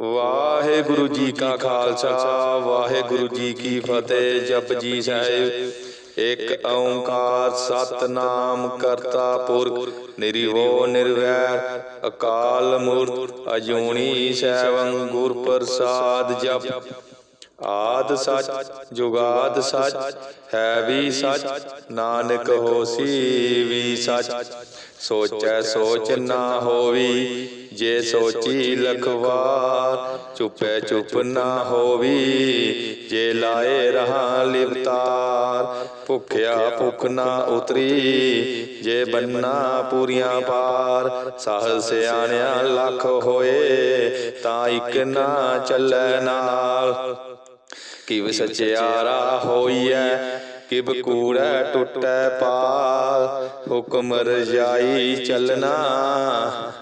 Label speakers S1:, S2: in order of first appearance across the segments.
S1: ਵਾਹਿਗੁਰੂ ਜੀ ਕਾ ਖਾਲਸਾ, ਵਾਹਿਗੁਰੂ ਜੀ ਕੀ ਫਤਿਹ ਜਪਜੀ ਸਾਹਿਬ। ਇੱਕ ਓੰਕਾਰ ਸਤਨਾਮ ਕਰਤਾ ਪੁਰਖ, ਨਿਰਵੋ ਨਿਰਵੈਰ, ਅਕਾਲ ਮੂਰਤ, ਅਜੂਨੀ ਸੈਵੰ ਗੁਰ ਪ੍ਰਸਾਦ ਜਪ। ਆਦ ਸੱਚ, ਜੁਗਾਦ ਸੱਚ, ਹੈ ਵੀ ਸੱਚ, ਨਾਨਕ ਹੋਸੀ ਵੀ ਸੱਚ। ਸੋਚੈ ਸੋਚ ਨਾ ਹੋਵੀ, ਜੇ ਸੋਚੀ ਲਖਵਾਰ, ਚੁਪੈ ਚੁਪ ਨਾ ਹੋਵੀ, ਜੇ ਲਾਏ ਰਹਾ ਲਿਵਤਾਰ, ਭੁਖਿਆ ਭੁਖ ਨਾ ਉਤਰੀ, ਜੇ ਬੰਨਾ ਪੂਰੀਆਂ ਪਾਰ ਸਹ ਸਿਆਣਿਆ ਲੱਖ ਹੋਏ, ਤਾਂ ਇੱਕ ਨਾ ਚੱਲੈ ਨਾਲ। ਕਿਵ ਸਚਿਆਰਾ ਹੋਈਐ ਕਿਬ ਕੂੜੈ ਟੁੱਟੈ ਪਾਲ, ਹੁਕਮ ਰਜਾਈ ਚੱਲਣਾ,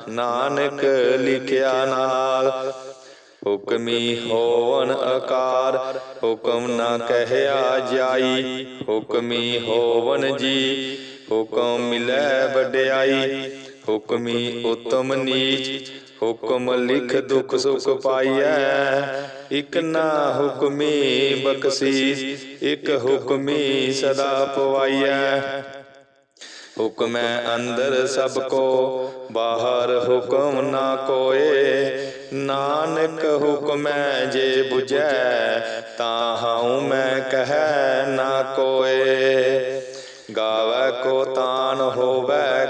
S1: ਨਾਨਕ ਲਿਖਿਆ ਨਾਲ। ਹੁਕਮੀ ਹੋਵਨ ਆਕਾਰ ਹੁਕਮ ਨਾ ਕਹਿਆ ਜਾਈ। ਹੁਕਮੀ ਹੋਵਨ ਜੀ, ਹੁਕਮ ਮਿਲੈ ਵਡਿਆਈ। ਹੁਕਮੀ ਉਤਮ ਨੀਚ ਹੁਕਮ ਲਿਖ ਦੁਖ ਸੁਖ ਪਾਈਐ। ਇਕ ਨਾ ਹੁਕਮੀ ਬਖਸ਼ੀਸ, ਇਕ ਹੁਕਮੀ ਸਦਾ ਪਵਾਈਐ। ਹੁਕਮੈ ਅੰਦਰ ਸਭ ਕੋ, ਬਾਹਰ ਹੁਕਮ ਨਾ ਕੋਏ। ਨਾਨਕ ਹੁਕਮੈ ਜੇ 부ਜੈ ਤਾਂ ਹਉ ਮੈਂ ਕਹੈ ਨਾ ਕੋਏ। ਗਾਵੈ ਕੋ ਤਾਨ ਹੋਵੈ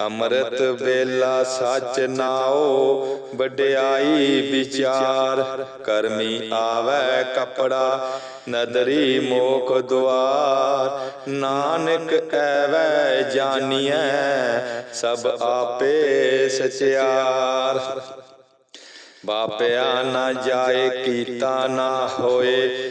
S1: ਅੰਮ੍ਰਿਤ ਵੇਲਾ ਸੱਚ ਨਾਓ ਵਡਿਆਈ ਵਿਚਾਰ। ਕਰਮੀ ਆਵੈ ਕਪੜਾ, ਨਦਰੀ ਮੋਖ ਦੁਆਰ। ਨਾਨਕ ਐਵੈ ਜਾਣੀਐ ਸਭ ਆਪੇ ਸਚਿਆਰ। ਬਾਪਿਆ ਨਾ ਜਾਏ, ਕੀਤਾ ਨਾ ਹੋਏ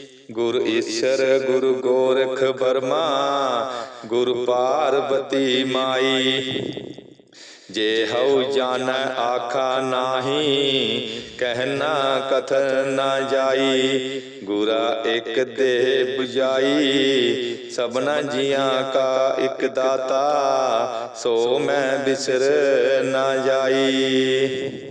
S1: ਗੁਰ ਈਸ਼ਰ, ਗੁਰ ਗੋਰਖ ਬਰਮਾ ਗੁਰ ਪਾਰਵਤੀ ਮਾਈ। ਜੇ ਹਉ ਜਾਣ ਆਖਾ ਨਾਹੀ ਕਹਿਣਾ ਕਥਨ ਨਾ ਜਾਈ। ਗੁਰਾ ਇੱਕ ਦੇ 부ਜਾਈ ਸਭਨਾ ਜੀਆਂ ਕਾ ਇੱਕ ਦਾਤਾ, ਸੋ ਮੈਂ ਬਿਸਰ ਨਾ ਜਾਈ।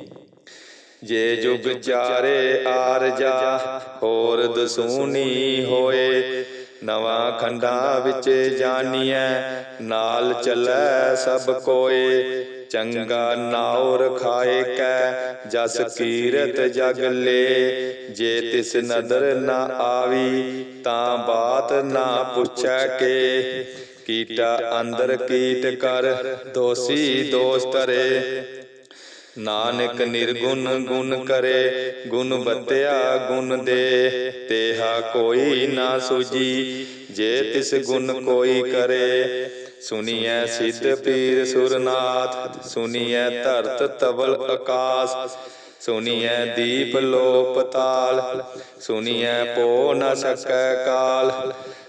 S1: ਜੇ ਜੁਗ ਚਾਰੇ ਆਰਜਾ ਹੋਰ ਦਸੂਨੀ ਹੋਏ। ਨਵਾਂ ਖੰਡਾ ਵਿੱਚ ਜਾਣੀਐ ਨਾਲ ਚੱਲੈ ਸਭ ਕੋਏ। ਚੰਗਾ ਨਾਉ ਰਖਾਏ ਕੈ, ਜਸ ਕੀਰਤ ਜਗ ਲੇ। ਜੇ ਤਿਸ ਨਦਰ ਨਾ ਆਵੀ, ਤਾਂ ਬਾਤ ਨਾ ਪੁੱਛੈ ਕੇ। ਕੀਟਾ ਅੰਦਰ ਕੀਟ ਕਰ, ਦੋਸੀ ਦੋਸ ਤਰੇ ਨਾਨਕ ਨਿਰਗੁਣ ਗੁਣ ਕਰੇ ਗੁਣ ਬਤਿਆ ਗੁਣ ਦੇ। ਤੇਹਾ ਕੋਈ ਨਾ ਸੁਜੀ ਜੇ ਤਿਸ ਗੁਣ ਕੋਈ ਕਰੇ। ਸੁਨੀਐ ਸਿੱਧ ਪੀਰ ਸੁਰਨਾਥ ਸੁਨੀਐ ਧਰਤ ਤਵਲ ਆਕਾਸ ਸੁਨੀਐ ਦੀਪ ਲੋ ਪਤਾਲ ਸੁਨੀਐ ਪੋ ਨ ਸਕੈ ਕਾਲ।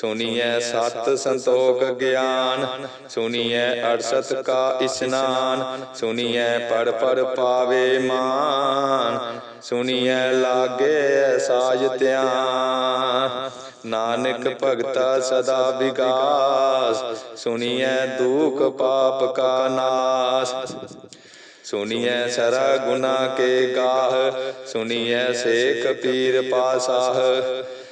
S1: ਸੁਨੀਐ ਸਤ ਸੰਤੋਖ ਗਿਆਨ ਸੁਨੀਐ ਅਰਸਤ ਕਾ ਇਸਨਾਨ ਸੁਨੀਐ ਪੜ ਪੜ ਪਾਵੇ ਮਾਨ ਸੁਨੀਐ ਲਾਗੇ ਸਾਜ ਧਿਆਨ। ਨਾਨਕ ਭਗਤਾ ਸਦਾ ਵਿਗਾਸ ਸੁਨੀਐ ਦੁਖ ਪਾਪ ਕਾ ਨਾਸ। ਸੁਨੀਐ ਸਰਾ ਗੁਨਾ ਕੇ ਗਾਹ ਸੁਨੀਐ ਸੇਖ ਪੀਰ ਪਾਸਾਹ।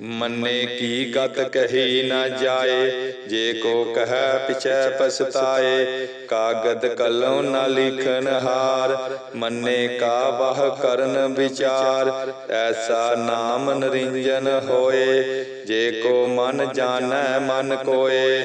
S1: ਮੰਨੇ ਕੀ ਗਤ ਕਹੀ ਨਾ ਜਾਏ, ਜੇ ਕੋ ਕਹੈ ਪਿਛੈ ਪਸਤਾਏ ਕਾਗਦ ਕਲਮ ਨਾ ਲਿਖਨ ਹਾਰ, ਮੰਨੇ ਕਾ ਵਾਹ ਕਰਨ ਵਿਚਾਰ, ਐਸਾ ਨਾਮ ਨਰਿੰਜਨ ਹੋਏ, ਜੇ ਕੋ ਮਨ ਜਾਣੈ ਮਨ ਕੋਏ।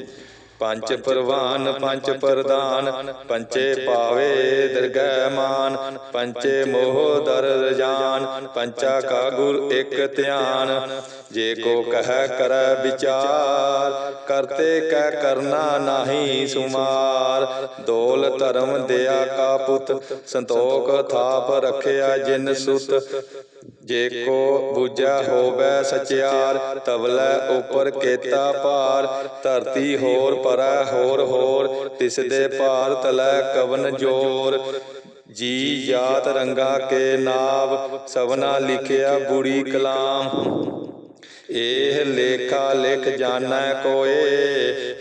S1: ਪੰਜ ਪਰਵਾਨ ਪੰਜ ਪ੍ਰਦਾਨ ਪੰਚੇ ਪਾਵੇ ਦਰਗਹਿ ਮਾਨ ਪੰਚੇ ਮੋਹ ਦਰ ਰਜਾਨ ਪੰਚਾ ਕਾ ਗੁਰ ਇੱਕ ਧਿਆਨ। ਜੇ ਕੋ ਕਹੈ ਕਰੈ ਵਿਚਾਰ ਕਰਤੇ ਕੈ ਕਰਨਾ ਨਾਹੀ ਸੁਮਾਰ। ਦੋਲ ਧਰਮ ਦਿਆ ਕਾ ਪੁੱਤ ਸੰਤੋਖ ਥਾਪ ਰਖਿਆ ਜਿਨ ਸੁਤ। ਜੇ ਕੋ ਬੁਝਾ ਹੋਵੇ ਸਚਿਆਰ, ਤਵਲੇ ਉਪਰ ਕੇਤਾ ਭਾਰ, ਧਰਤੀ ਹੋਰ ਪਰੈ ਹੋਰ ਹੋਰ, ਤਿਸ ਦੇ ਭਾਰ ਤਲੈ ਕਵਨ ਜੋਰ। ਜੀ ਜਾਤ ਰੰਗਾ ਕੇ ਨਾਵ ਸਵਨਾ ਲਿਖਿਆ ਬੁੜੀ ਕਲਾਮ। ਇਹ ਲੇਖਾ ਲਿਖ ਜਾਣੈ ਕੋਏ,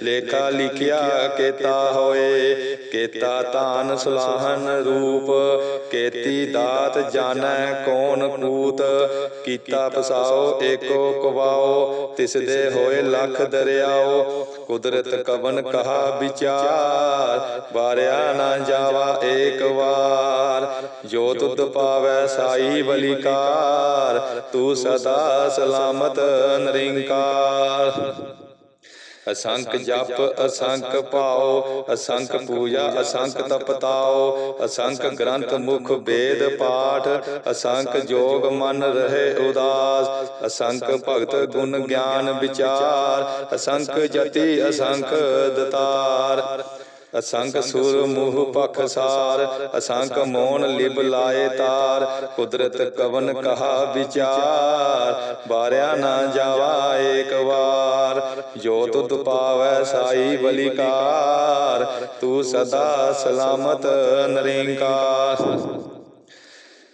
S1: ਲੇਖਾ ਲਿਖਿਆ ਕੇਤਾ ਹੋਏ। ਕੇਤਾ ਤਾਨ ਸੁਲਾਹਨ ਰੂਪ, ਕੇਤੀ ਦਾਤ ਜਾਣੈ ਕੌਣ ਕੂਤ। ਕੀਤਾ ਪਸਾਓ, ਏਕੋ ਕਵਾਓ ਤਿਸ ਦੇ ਹੋਏ ਲੱਖ ਦਰਿਆਓ। ਕੁਦਰਤ ਕਵਨ ਕਹਾ ਵਿਚਾਰ, ਵਾਰਿਆ ਨਾ ਜਾਵਾ ਏਕ ਵਾਰ। ਜੋ ਤੁਧ ਪਾਵੈ ਸਾਈ ਬਲਿਕਾਰ, ਤੂੰ ਸਦਾ ਸਲਾਮਤ ਨਿਰੰਕਾਰ। ਅਸੰਖ ਜਪ, ਅਸੰਖ ਪਾਓ ਅਸੰਖ ਪੂਜਾ, ਅਸੰਖ ਤਪਤਾਓ ਅਸੰਖ ਗ੍ਰੰਥ ਮੁਖ ਵੇਦ ਪਾਠ, ਅਸੰਖ ਜੋਗ ਮਨ ਰਹੇ ਉਦਾਸ, ਅਸੰਖ ਭਗਤ ਗੁਣ ਗਿਆਨ ਵਿਚਾਰ, ਅਸੰਖ ਜਤੀ, ਅਸੰਖ ਦਤਾਰ। ਅਸੰਖ ਸੁਰ ਮੂਹ ਪਖਸਾਰ ਅਸੰਖ ਮੋਨ ਲਿਬ ਲਾਏ ਤਾਰ ਕੁਦਰਤ ਕਵਨ ਕਹਾ ਵਿਚਾਰ ਬਾਰਿਆ ਨਾ ਜਾਵਾ ਏਕ ਵਾਰ ਜੋ ਤੁਧ ਪਾਵੈ ਸਾਈ ਬਲਿਕਾਰ ਤੂੰ ਸਦਾ ਸਲਾਮਤ ਨਰਿੰਕਾਰ।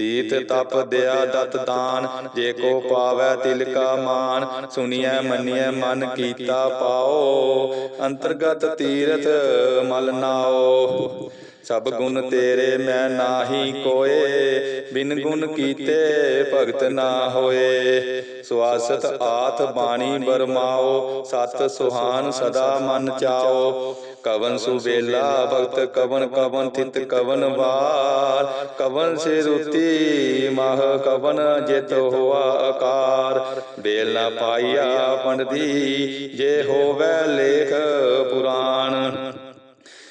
S1: ਤੀਤ ਤਪ ਦਿਆ ਦਤ ਦਾਨ, ਜੇ ਕੋ ਪਾਵੈ ਤਿਲ ਕਾ ਮਾਨ, ਸੁਣੀਐ ਮੰਨੀਐ ਮਨ ਕੀਤਾ ਪਾਓ, ਅੰਤਰਗਤ ਤੀਰਥ ਮਲ ਨਾਓ। ਸਭ ਗੁਣ ਤੇਰੇ ਮੈਂ ਨਾਹੀ ਕੋਏ। ਬਿਨ ਗੁਣ ਕੀਤੇ ਭਗਤ ਨਾ ਹੋਏ। ਸਵਾਸਤ ਆਥ ਬਾਣੀ ਬਰਮਾਓ। ਸਤ ਸੁਹਾਨ ਸਦਾ ਮਨ ਚਾਓ। ਕਵਨ ਸੁਬੇਲਾ ਭਗਤ ਕਵਨ ਕਵਨ ਥਿਤ ਕਵਨ ਵਾਰ। ਕਵਨ ਸੇ ਰੁਤੀ ਮਹ ਕਵਨ ਜਿਤ ਹੋਆ ਆਕਾਰ ਬੇਲ ਪਾਈਆ ਪੰਡਦੀ ਜੇ। ਹੋਵੇ ਲੇਖ ਪੁਰਾਣ।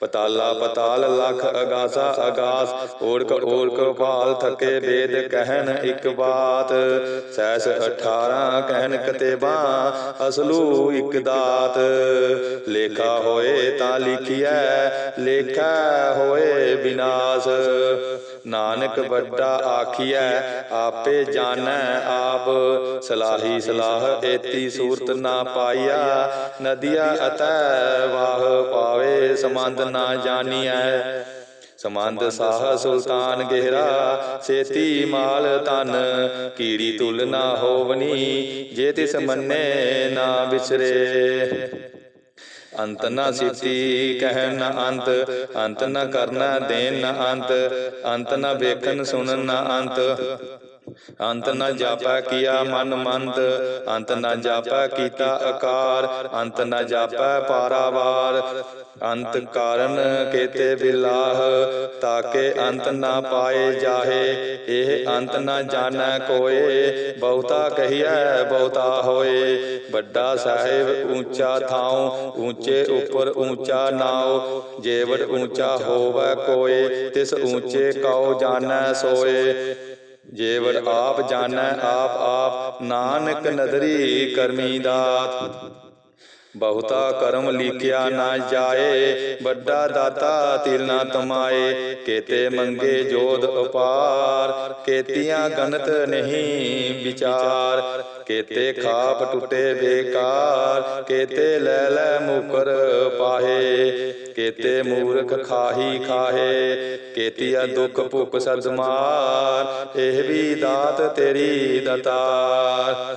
S1: ਪਤਾਲਾ ਪਤਾਲ ਲਖ ਅਗਾਸਾ ਅਗਾਸ ਓੜਕ ਓੜਕ ਭਾਲ ਥਕੇ ਵੇਦ ਕਹਿਨ ਇੱਕ ਬਾਤ। ਸੈਸ 18 ਕਹਿਨ ਕਤੇਬਾ, ਅਸਲੂ ਇੱਕ ਦਾਤ। ਲੇਖਾ ਹੋਏ ਤਾਂ ਲਿਖਿਐ, ਲੇਖਾ ਹੋਏ ਵਿਨਾਸ਼ ਨਾਨਕ ਵੱਡਾ ਆਖੀਐ, ਆਪੇ ਜਾਣੈ ਆਪ। ਸਲਾਹੀ ਸਲਾਹ ਏਤੀ ਸੂਰਤ ਨਾ ਪਾਈਆ, ਨਦੀਆ ਅਤੈ ਵਾਹ। ਸਮੰਦ ਨਾ ਜਾਣੀਐ। ਸਮੰਦ ਸਾਹ ਸੁਲਤਾਨ ਗਹਿਰਾ, ਸੇਤੀ ਮਾਲ ਤਨ ਕੀੜੀ ਤੁਲ ਨਾ ਹੋਵਨੀ, ਜੇ ਤਿਸ ਮੰਨੇ ਨਾ ਵਿਸਰੇ ਅੰਤ ਨਾ ਸਿਤੀ, ਕਹਿਣ ਨਾ ਅੰਤ। ਅੰਤ ਨਾ ਕਰਨਾ ਦੇਨ ਨਾ ਅੰਤ। ਅੰਤ ਨਾ ਵੇਖਣ, ਸੁਣਨ ਨਾ ਅੰਤ। ਅੰਤ ਨ ਜਾਪੈ ਕੀਆ ਮਨ ਮੰਤ ਅੰਤ ਨ ਜਾਪੈ ਕੀਤਾ ਆਕਾਰ ਅੰਤ ਨ ਜਾਪੈ ਪਾਰਾਵਾਰ। ਅੰਤ ਕਾਰਨ ਕੇਤੇ ਬਿਲਾਹ ਤਾਕੇ ਅੰਤ ਨਾ ਪਾਏ ਜਾਹੇ। ਇਹ ਅੰਤ ਨਾ ਜਾਣੈ ਕੋਏ ਬਹੁਤਾ ਕਹੀਐ ਬਹੁਤਾ ਹੋਏ। ਵੱਡਾ ਸਾਹਿਬ ਉੱਚਾ ਥਾਉ ਉੱਚੇ ਉੱਪਰ ਉੱਚਾ ਨਾਉ। ਜੇਵੜ ਉੱਚਾ ਹੋਵੈ ਕੋਏ ਤਿਸ ਉੱਚੇ ਕਉ ਜਾਣੈ ਸੋਏ। ਜੇਵੜ ਆਪ ਜਾਣੈ ਆਪ ਆਪ ਨਾਨਕ ਨਦਰੀ ਕਰਮੀ ਦਾਤ। ਬਹੁਤਾ ਕਰਮ ਲਿਖਿਆ ਨਾ ਜਾਏ, ਵੱਡਾ ਦਾਤਾ ਤਿਲ ਨਾ ਤਮਾਏ, ਕੇਤੇ ਮੰਗੇ ਜੋਧ ਅਪਾਰ ਕੇਤੀਆਂ ਗਨਤ ਨਹੀਂ ਵਿਚਾਰ, ਕੇਤੇ ਖਾਪ ਟੁੱਟੇ ਬੇਕਾਰ, ਕੇਤੇ ਲੈ ਲੈ ਮੁਕਰ ਪਾਹੇ, ਕੇਤੇ ਮੂਰਖ ਖਾਹੀ ਖਾਹੇ, ਕੇਤੀਆ ਭੁੱਖ ਭੁਖ ਸਦਮਾਰ ਇਹ ਵੀ ਦਾਤ ਤੇਰੀ ਦਤਾਰ।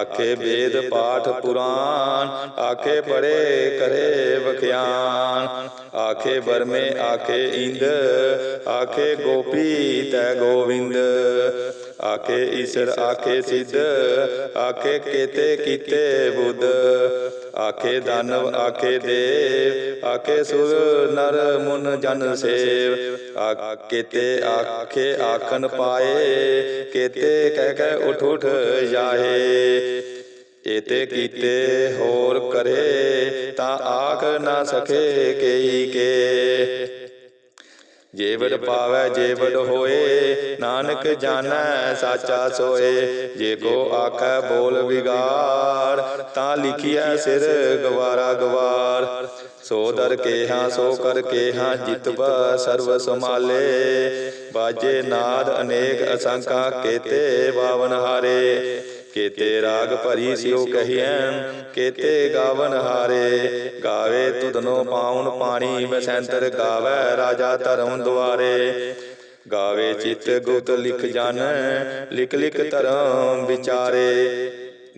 S1: ਆਖੇ ਵੇਦ ਪਾਠ ਪੁਰਾਨ ਆਖੇ ਪੜੇ ਕਰੇ ਵਖਿਆਨ ਆਖੇ ਬਰਮੇ ਆਖੇ ਇੰਦ, ਆਖੇ ਗੋਪੀ ਤੈ ਗੋਵਿੰਦ। ਆਖੇ ਈਸ਼ਰ, ਆਖੇ ਸਿੱਧ, ਆਖੇ ਕੇਤੇ ਕੀਤੇ ਬੁੱਧ। ਆਖੇ ਦਾਨਵ ਆਖੇ ਦੇਵ ਆਖੇ ਸੁਰ ਨਰ ਮੁਨ ਜਨ ਸੇਵ। ਆਖੇ ਤੇ ਆਖੇ ਆਖਨ ਪਾਏ। ਕੇਤੇ ਕਹਿ ਕਹਿ ਉਠ ਉਠ ਜਾਹੇ ਏਤੇ ਕੀਤੇ ਹੋਰ ਕਰੇ। ਤਾਂ ਆਖ ਨਾ ਸਕੇ ਕਈ ਕੇ। ਜੇਵੜ ਪਾਵੈ ਜੇਵੜ ਹੋਏ, ਨਾਨਕ ਜਾਣੈ, ਸਾਚਾ ਸੋਏ। ਜੇ ਕੋ ਆਖੈ, ਬੋਲ ਵਿਗਾੜ, ਤਾਂ ਲਿਖਿਆ ਸਿਰ ਗਵਾਰਾ ਗਵਾਰ। ਸੋ ਦਰ ਕੇਹਾ, ਸੋ ਕਰ ਕੇਹਾ ਜਿਤਬ ਸਰਬ ਸਮਾਲੇ ਬਾਜੇ ਨਾਦ ਅਨੇਕ ਅਸੰਖਾ, ਕੇਤੇ ਬਾਵਨ ਹਾਰੇ। ਕੇਤੇ ਰਾਗ ਭਰੀ ਸਿਓ ਕਹੀਐ ਕੇਤੇ ਗਾਵਨ ਹਾਰੇ। ਗਾਵੇ ਤੁਧਨੋ ਪਾਉਣ ਪਾਣੀ ਬਸੰਤਰ ਗਾਵੇ ਰਾਜਾ ਧਰਮ ਦੁਆਰੇ। ਗਾਵੇ ਚਿਤ ਗੁਪਤ ਲਿਖ ਜਾਣ ਲਿਖ ਲਿਖ ਧਰਮ ਵਿਚਾਰੇ।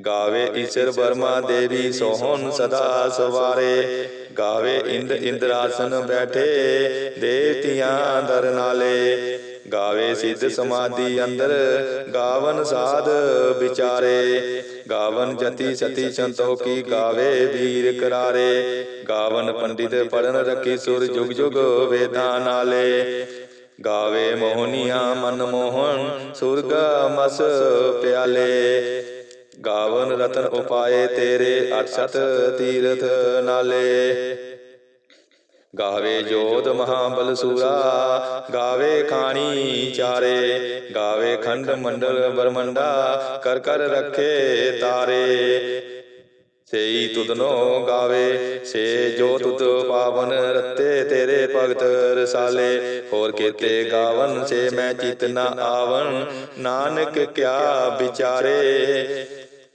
S1: ਗਾਵੇ ਈਸ਼ਰ ਬਰਮਾ ਦੇਵੀ ਸੋਹਣ ਸਦਾ ਸਵਾਰੇ। ਗਾਵੇ ਇੰਦ ਇੰਦਰਾਸਨ ਬੈਠੇ, ਦੇਵਤੀਆਂ ਦਰ ਨਾਲੇ। ਗਾਵੇ ਸਿੱਧ ਸਮਾਧੀ ਅੰਦਰ ਗਾਵਨ ਸਾਧ ਵਿਚਾਰੇ। ਗਾਵਨ ਜਤੀ ਸਤੀ ਸੰਤੋਖੀ ਗਾਵੇ ਵੀਰ ਕਰਾਰੇ। ਗਾਵਨ ਪੰਡਿਤ ਪੜਨ ਰੱਖੀ ਸੁਰ ਜੁਗ ਜੁਗ ਵੇਦਾਂ ਨਾਲੇ। ਗਾਵੇ ਮੋਹਨੀਆਂ ਮਨ ਮੋਹਨ ਸੁਰਗ ਮਸ ਪਿਆਲੇ। ਗਾਵਨ ਰਤਨ ਉਪਾਏ ਤੇਰੇ ਅਠਸਤ ਤੀਰਥ ਨਾਲੇ। ਗਾਵੇ ਜੋਧ ਮਹਾਬਲ ਸੂਰਾ ਗਾਵੇ ਖਾਣੀ ਚਾਰੇ ਗਾਵੇ ਖੰਡ ਮੰਡਲ ਬਰਮੰਡਾ ਕਰ ਕਰ ਰੱਖੇ ਤਾਰੇ। ਸੇਈ ਤੁਧਨੋ ਗਾਵੇ ਸੇ ਜੋ ਤੁਧ ਪਾਵਨ ਰਤੇ ਤੇਰੇ ਭਗਤ ਰਸਾਲੇ। ਹੋਰ ਕੀਤੇ ਗਾਵਨ ਸੇ ਮੈਂ ਚਿਤ ਨਾ ਆਵਨ ਨਾਨਕ ਕਿਆ ਵਿਚਾਰੇ।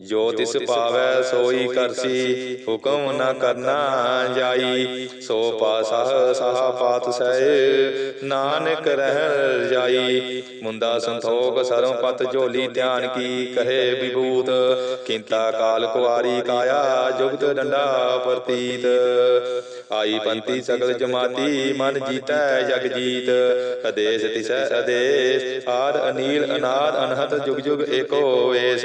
S1: ਜੋ ਤਿਸ ਪਾਵੈ ਸੋਈ ਕਰਸੀ ਹੁਕਮ ਨਾ ਕਰਨਾ ਜਾਈ। ਸੋ ਪਾਸਾ ਸਾਹ ਪਾਤ ਸਹਿ ਨਾਨਕ ਰਹਿ ਜਾਈ। ਮੁੰਦਾ ਸੰਤੋਖ ਸਰਮ ਪਤ ਝੋਲੀ ਧਿਆਨ ਕੀ ਕਹੇ ਵਿਭੂਤ। ਕਿੰਤਾ ਕਾਲ ਕੁਵਾਰੀ ਕਾਇਆ ਜੁਗਤ ਡੰਡਾ ਪ੍ਰਤੀਤ। ਆਈ ਪੰਤੀ ਸਗਲ ਜਮਾਤੀ ਮਨ ਜੀਤੈ ਜਗ ਜੀਤ। ਅਦੇਸ ਤਿਸੈ ਅਦੇਸ ਆਦ ਅਨੀਲ ਅਨਾਦ ਅਨਹਤ ਜੁਗ ਜੁਗ ਏਕੋ ਵੇਸ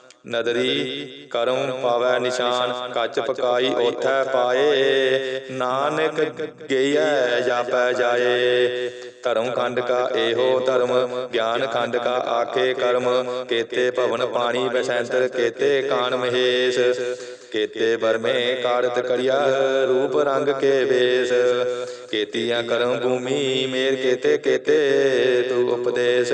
S1: ਨਦਰੀ ਕਰਮ ਪਾਵੈ ਨਿਸ਼ਾਨ, ਕੱਚ ਪਕਾਈ ਓਥੈ ਪਾਏ। ਨਾਨਕ ਗਈਐ, ਜਾਪੈ ਜਾਏ। ਧਰਮ ਖੰਡ ਕਾ ਇਹੋ ਧਰਮ, ਗਿਆਨ ਖੰਡ ਕਾ ਆਖੇ ਕਰਮ। ਕੇਤੇ ਭਵਨ ਪਾਣੀ ਬਸੰਤਰ, ਕੇਤੇ ਕਾਨ ਮਹੇਸ਼। ਕੇਤੇ ਬਰਮੇ ਕਾੜਤ ਕੜਿਆ ਰੂਪ ਰੰਗ ਕੇ ਵੇਸ। ਕੇਤੀਆਂ ਕਰਮ ਭੂਮੀ ਮੇਰ ਕੇਤੇ ਕੇਤੇ, ਤੂ ਉਪਦੇਸ਼।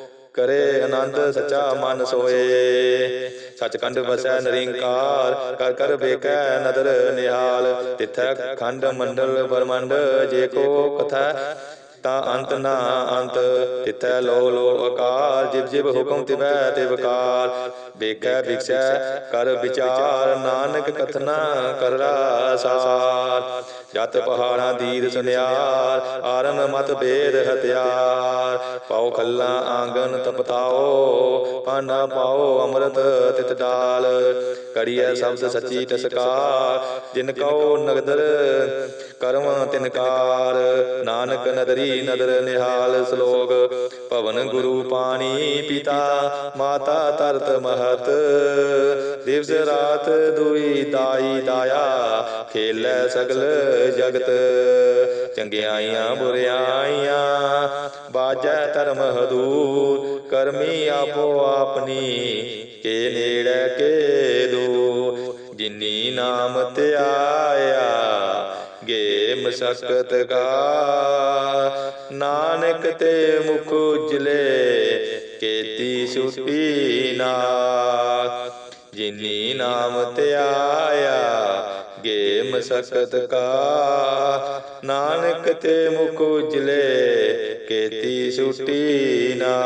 S1: ਕਰੇ ਆਨੰਦ ਸੱਚਾ ਮਨ ਸੋਏ। ਸਚਕੰਡ ਵਸੈ ਨਰਿੰਕਾਰ ਕਰ ਕਰ ਵੇਖੈ ਨਦਰ ਨਿਹਾਲ। ਤਿਥੈ ਖੰਡ ਮੰਡਲ ਬਰਮੰਡ ਜੇ ਕੋ ਕਥੈ ਤਾਂ ਅੰਤ ਨਾ ਅੰਤ। ਤਿਥੈ ਲੋ ਲੋ ਅਕਾਲ। ਜਿਵ ਜਿਵ ਹੁਕਮ ਤਿਵੈ ਤਿਵਕਾਰ ਵੇਖੈ ਵਿਖਸੈ ਕਰ ਵਿਚਾਰ। ਨਾਨਕ ਕਥਨਾ ਕਰ ਸਾਰ। ਜਤ ਪਹਾੜਾਂ ਦੀਦ ਸੁਨਿਆਰ ਆਰਨ ਮਤ ਬੇਦ ਹਤਿਆਰ ਪਾਉ ਖੱਲਾ ਆਂਗਨ ਤਪਤਾਓ, ਪਾਨਾ ਪਾਓ ਅੰਮ੍ਰਿਤ ਤਿਤ ਡਾਲ ਕੜੀਐ ਸ਼ਬਦ ਸੱਚੀ ਤਸਕਾਰ, ਜਿਨ ਕਉ ਨਗਦਰ ਕਰਮ ਤਿਨਕਾਰ ਨਾਨਕ ਨਦਰੀ ਨਦਰ ਨਿਹਾਲ ਸ਼ਲੋਕ, ਭਵਨ ਗੁਰੂ ਪਾਣੀ ਪਿਤਾ, ਮਾਤਾ ਤਰਤ ਮਹਤ। ਦਿਵਸ ਰਾਤ ਦੁਈ ਦਾਈ ਦਾਇਆ, ਖੇਲੇ ਸਗਲ ਜਗਤ। ਚੰਗਿਆਈਆਂ ਬੁਰਿਆਈਆਂ ਬਾਜੈ ਧਰਮ ਹਦੂਰ, ਕਰਮੀ ਆਪੋ ਆਪਣੀ। ਕੇ ਨੇੜੇ, ਕੇ ਦੂਰ। ਜਿਨੀ ਨਾਮ ਧਿਆਇਆ ਗੇ ਮਸਕਤ ਕਾ। ਨਾਨਕ ਤੇ ਮੁਖ ਉਜਲੇ, ਕੇਤੀ ਸੁਪੀ ਨਾ। ਜਿਨੀ ਨਾਮ ਧਿਆਇਆ ਗੇ ਮਸਕਤ ਕਾ। ਨਾਨਕ ਤੇ ਮੁਖ ਉਜਲੇ ਕੇਤੀ ਸੁਟੀ ਨਾ